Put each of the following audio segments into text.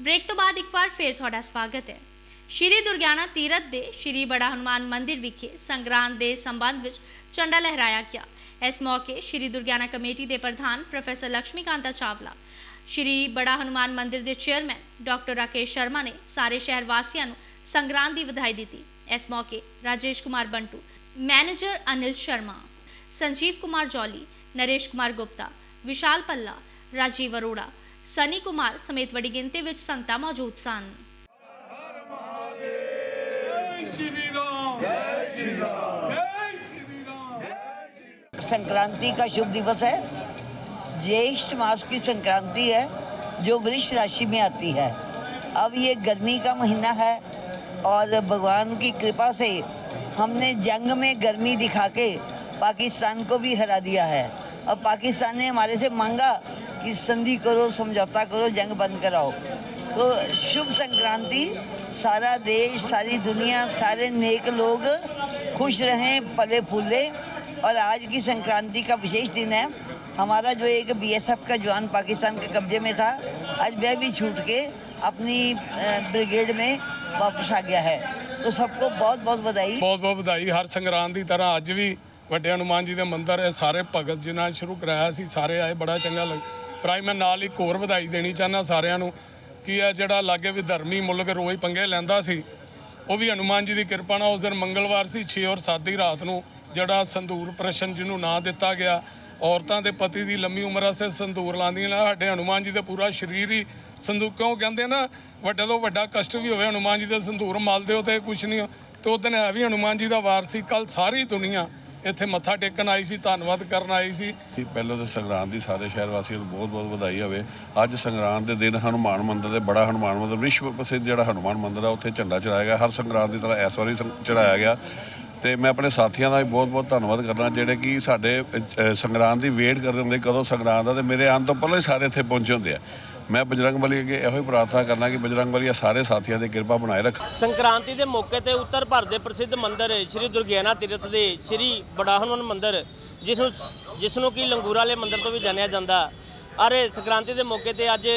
Break ਤੋਂ ਬਾਅਦ ਇੱਕ ਵਾਰ ਫੇਰ ਤੁਹਾਡਾ ਸਵਾਗਤ ਹੈ। ਸ਼੍ਰੀ ਦੁਰਗਿਆਨਾ ਤੀਰਥ ਦੇ ਸ਼੍ਰੀ ਬੜਾ ਹਨੂਮਾਨ ਮੰਦਿਰ ਵਿਖੇ ਸੰਗਰਾਂਦ ਦੇ ਸੰਬੰਧ ਵਿੱਚ ਝੰਡਾ ਲਹਿਰਾਇਆ ਗਿਆ। ਇਸ ਮੌਕੇ ਸ਼੍ਰੀ ਦੁਰਗਿਆਨਾ ਕਮੇਟੀ ਦੇ ਪ੍ਰਧਾਨ ਪ੍ਰੋਫੈਸਰ ਲక్ష్ਮੀਕਾਂਤਾ ਚਾਵਲਾ, ਸ਼੍ਰੀ ਬੜਾ ਹਨੂਮਾਨ ਮੰਦਿਰ ਦੇ ਚੇਅਰਮੈਨ ਡਾਕਟਰ ਰਾਕੇਸ਼ ਸ਼ਰਮਾ ਨੇ ਸਾਰੇ ਸ਼ਹਿਰ ਵਾਸੀਆਂ ਨੂੰ ਸੰਗਰਾਂਦ ਦੀ ਵਧਾਈ ਦਿੱਤੀ। ਇਸ ਮੌਕੇ ਰਾਜੇਸ਼ ਕੁਮਾਰ ਬੰਟੂ, ਮੈਨੇਜਰ ਅਨਿਲ ਸ਼ਰਮਾ, ਸੰਜੀਵ ਕੁਮਾਰ ਜੌਲੀ, ਨਰੇਸ਼ ਕੁਮਾਰ ਗੁਪਤਾ, ਵਿਸ਼ਾਲ ਪੱਲਾ, ਰਾਜੀਵ ਅਰੋੜਾ ਸਨੀ ਕੁਮਾਰ ਸਮੇਤ ਵੱਡੀ ਗਿਣਤੀ ਵਿੱਚ ਸੰਗਤਾਂ ਮੌਜੂਦ ਸਨ जय श्री राम जय श्री राम जय श्री राम संक्रांति का शुभ दिवस है ज्येष्ठ मास की संक्रांति है जो वृक्ष राशि में आती है अब ये गर्मी का महीना है और भगवान की कृपा से हमने जंग में गर्मी दिखा के पाकिस्तान को भी हरा दिया है और पाकिस्तान ने हमारे से मांगा कि संधि करो समझौता करो जंग बंद कराओ तो शुभ संक्रांति सारा देश सारी दुनिया सारे नेक लोग खुश रहें फले फूले और आज की संक्रांति का विशेष दिन है हमारा जो एक बीएसएफ का जवान पाकिस्तान के कब्जे में था आज वह भी छूट के अपनी अ, ब्रिगेड में वापस आ गया है तो सबको बहुत बहुत बधाई ਬਹੁਤ ਬਹੁਤ ਵਧਾਈ ਹਰ ਸੰਗਰਾਂਦ ਦੀ ਤਰ੍ਹਾਂ ਅੱਜ ਵੀ ਵੱਡੇ ਹਨੂਮਾਨ ਜੀ ਦੇ ਮੰਦਿਰ ਇਹ ਸਾਰੇ ਭਗਤ ਜਿਨ੍ਹਾਂ ਸ਼ੁਰੂ ਕਰਾਇਆ ਸੀ ਸਾਰੇ ਆਏ ਬੜਾ ਚੰਗਾ ਲੱਗ ਪ੍ਰਾਈ ਮੈਂ ਨਾਲ ਇੱਕ ਹੋਰ ਵਧਾਈ ਦੇਣੀ ਚਾਹੁੰਦਾ ਸਾਰਿਆਂ ਨੂੰ, ਕਿ ਆ ਜਿਹੜਾ ਲਾਗੇ ਵੀ ਧਰਮੀ ਮੁਲਕ ਰੋਜ਼ ਪੰਗੇ ਲੈਂਦਾ ਸੀ, ਉਹ ਵੀ ਹਨੂਮਾਨ ਜੀ ਦੀ ਕਿਰਪਾ ਨਾਲ ਉਸ ਦਿਨ ਮੰਗਲਵਾਰ ਸੀ 6 ਔਰ 7 ਦੀ ਰਾਤ ਨੂੰ ਜਿਹੜਾ ਸੰਧੂਰ ਪ੍ਰਸ਼ਨ ਜਿਹਨੂੰ ਨਾਂ ਦਿੱਤਾ ਗਿਆ, ਔਰਤਾਂ ਦੇ ਪਤੀ ਦੀ ਲੰਮੀ ਉਮਰ ਵਾਸਤੇ ਸੰਧੂਰ ਲਾਉਂਦੀਆਂ ਨੇ, ਸਾਡੇ ਹਨੂਮਾਨ ਜੀ ਦਾ ਪੂਰਾ ਸਰੀਰ ਹੀ ਸੰਧੂਰ, ਕਿਉਂ ਕਹਿੰਦੇ ਨਾ, ਵੱਡੇ ਤੋਂ ਵੱਡਾ ਕਸ਼ਟ ਵੀ ਹੋਵੇ ਹਨੂਮਾਨ ਜੀ ਦੇ ਸੰਧੂਰ ਮਲਦੇ ਹੋ ਤੇ ਕੁਛ ਨਹੀਂ ਤੇ ਉਹ ਦਿਨ ਹੈ ਵੀ ਹਨੂਮਾਨ ਜੀ ਦਾ ਵਾਰ ਸੀ ਕੱਲ ਸਾਰੀ ਦੁਨੀਆ ਇੱਥੇ ਮੱਥਾ ਟੇਕਣ ਆਈ ਸੀ, ਧੰਨਵਾਦ ਕਰਨ ਆਈ ਸੀ। ਪਹਿਲਾਂ ਤਾਂ ਸੰਗਰਾਂਦ ਦੀ ਸਾਰੇ ਸ਼ਹਿਰ ਵਾਸੀਆਂ ਨੂੰ ਬਹੁਤ ਬਹੁਤ ਵਧਾਈ ਹੋਵੇ। ਅੱਜ ਸੰਗਰਾਂਦ ਦੇ ਦਿਨ ਹਨੂਮਾਨ ਮੰਦਿਰ ਦੇ ਬੜਾ ਹਨੂਮਾਨ ਮੰਦਿਰ, ਵਿਸ਼ਵ ਪ੍ਰਸਿੱਧ ਜਿਹੜਾ ਹਨੂਮਾਨ ਮੰਦਿਰ ਆ, ਉੱਥੇ ਝੰਡਾ ਚੜਾਇਆ ਗਿਆ। ਹਰ ਸੰਗਰਾਂਦ ਦੀ ਤਰ੍ਹਾਂ ਇਸ ਵਾਰੀ ਚੜਾਇਆ ਗਿਆ। ਤੇ ਮੈਂ ਆਪਣੇ ਸਾਥੀਆਂ ਦਾ ਵੀ ਬਹੁਤ ਬਹੁਤ ਧੰਨਵਾਦ ਕਰਨਾ, ਜਿਹੜੇ ਕਿ ਸਾਡੇ ਸੰਗਰਾਂਦ ਦੀ ਵੇਟ ਕਰਦੇ ਹੁੰਦੇ, ਕਦੋਂ ਸੰਗਰਾਂਦ ਆ ਤੇ ਮੇਰੇ ਆਉਣ ਤੋਂ ਪਹਿਲਾਂ ਹੀ ਸਾਰੇ ਇੱਥੇ ਪਹੁੰਚੇ ਹੁੰਦੇ ਆ। ਮੈਂ ਬਜਰੰਗ ਬਲੀ ਅੱਗੇ ਇਹੋ ਹੀ ਪ੍ਰਾਰਥਨਾ ਕਰਨਾ ਕਿ ਬਜਰੰਗ ਬਲੀ ਸਾਰੇ ਸਾਥੀਆਂ ਦੀ ਕਿਰਪਾ ਬਣਾਏ ਰੱਖ ਸੰਕ੍ਰਾਂਤੀ ਦੇ ਮੌਕੇ ਤੇ ਉੱਤਰ ਭਾਰਤ ਦੇ ਪ੍ਰਸਿੱਧ ਮੰਦਿਰ ਸ਼੍ਰੀ ਦੁਰਗਿਆਨਾ ਤੀਰਥ ਦੇ ਸ਼੍ਰੀ ਬੜਾ ਹਨੂਮਾਨ ਮੰਦਿਰ, ਜਿਸ ਨੂੰ ਜਿਸ ਨੂੰ ਕਿ ਲੰਗੂਰਾ ਵਾਲੇ ਮੰਦਿਰ ਤੋਂ ਵੀ ਜਾਣਿਆ ਜਾਂਦਾ। ਔਰ ਸੰਕ੍ਰਾਂਤੀ ਦੇ ਮੌਕੇ ਤੇ ਅੱਜ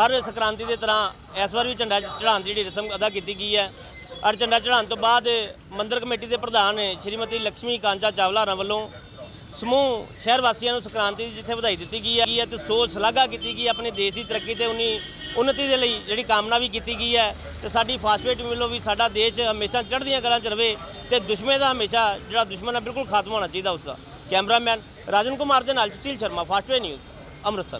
ਹਰ ਸੰਕ੍ਰਾਂਤੀ ਦੇ ਤਰ੍ਹਾਂ ਇਸ ਵਾਰ ਵੀ ਝੰਡਾ ਚੜਾਉਣ ਦੀ ਜਿਹੜੀ ਰਸਮ ਅਦਾ ਕੀਤੀ ਗਈ ਹੈ। ਔਰ ਝੰਡਾ ਚੜਾਉਣ ਤੋਂ ਬਾਅਦ ਮੰਦਰ ਕਮੇਟੀ ਦੇ ਪ੍ਰਧਾਨ ਸ਼੍ਰੀਮਤੀ ਲక్ష్ਮੀ ਕਾਂਚਾ ਚਾਵਲਾ ਹੋਰਾਂ ਵੱਲੋਂ ਸਮੂਹ ਸ਼ਹਿਰ ਵਾਸੀਆਂ ਨੂੰ ਸੰਕ੍ਰਾਂਤੀ ਦੀ ਜਿੱਥੇ ਵਧਾਈ ਦਿੱਤੀ ਗਈ ਹੈ ਤੇ ਸੋਚ ਸ਼ਲਾਘਾ ਕੀਤੀ ਗਈ ਹੈ ਆਪਣੇ ਦੇਸ਼ ਦੀ ਤਰੱਕੀ ਤੇ ਉਨੀ ਉન્નਤੀ ਦੇ ਲਈ ਜਿਹੜੀ ਕਾਮਨਾ ਵੀ ਕੀਤੀ ਗਈ ਹੈ ਤੇ ਸਾਡੀ ਫਾਸਫੇਟ ਟੀਮ ਵੱਲੋਂ ਵੀ ਸਾਡਾ ਦੇਸ਼ ਹਮੇਸ਼ਾ ਚੜ੍ਹਦੀਆਂ ਕਲਾਂ 'ਚ ਰਵੇ ਤੇ ਦੁਸ਼ਮਣ ਦਾ ਹਮੇਸ਼ਾ ਜਿਹੜਾ ਦੁਸ਼ਮਣ ਹੈ ਬਿਲਕੁਲ ਖਾਤਮਾ ਹੋਣਾ ਚਾਹੀਦਾ ਉਸ ਦਾ। ਕੈਮਰਾਮੈਨ ਰਾਜਨ ਕੁਮਾਰ ਦੇ ਨਾਲ ਸੁਸ਼ੀਲ ਸ਼ਰਮਾ ਫਾਸਟਵੇ ਨਿਊਜ਼, ਅੰਮ੍ਰਿਤਸਰ।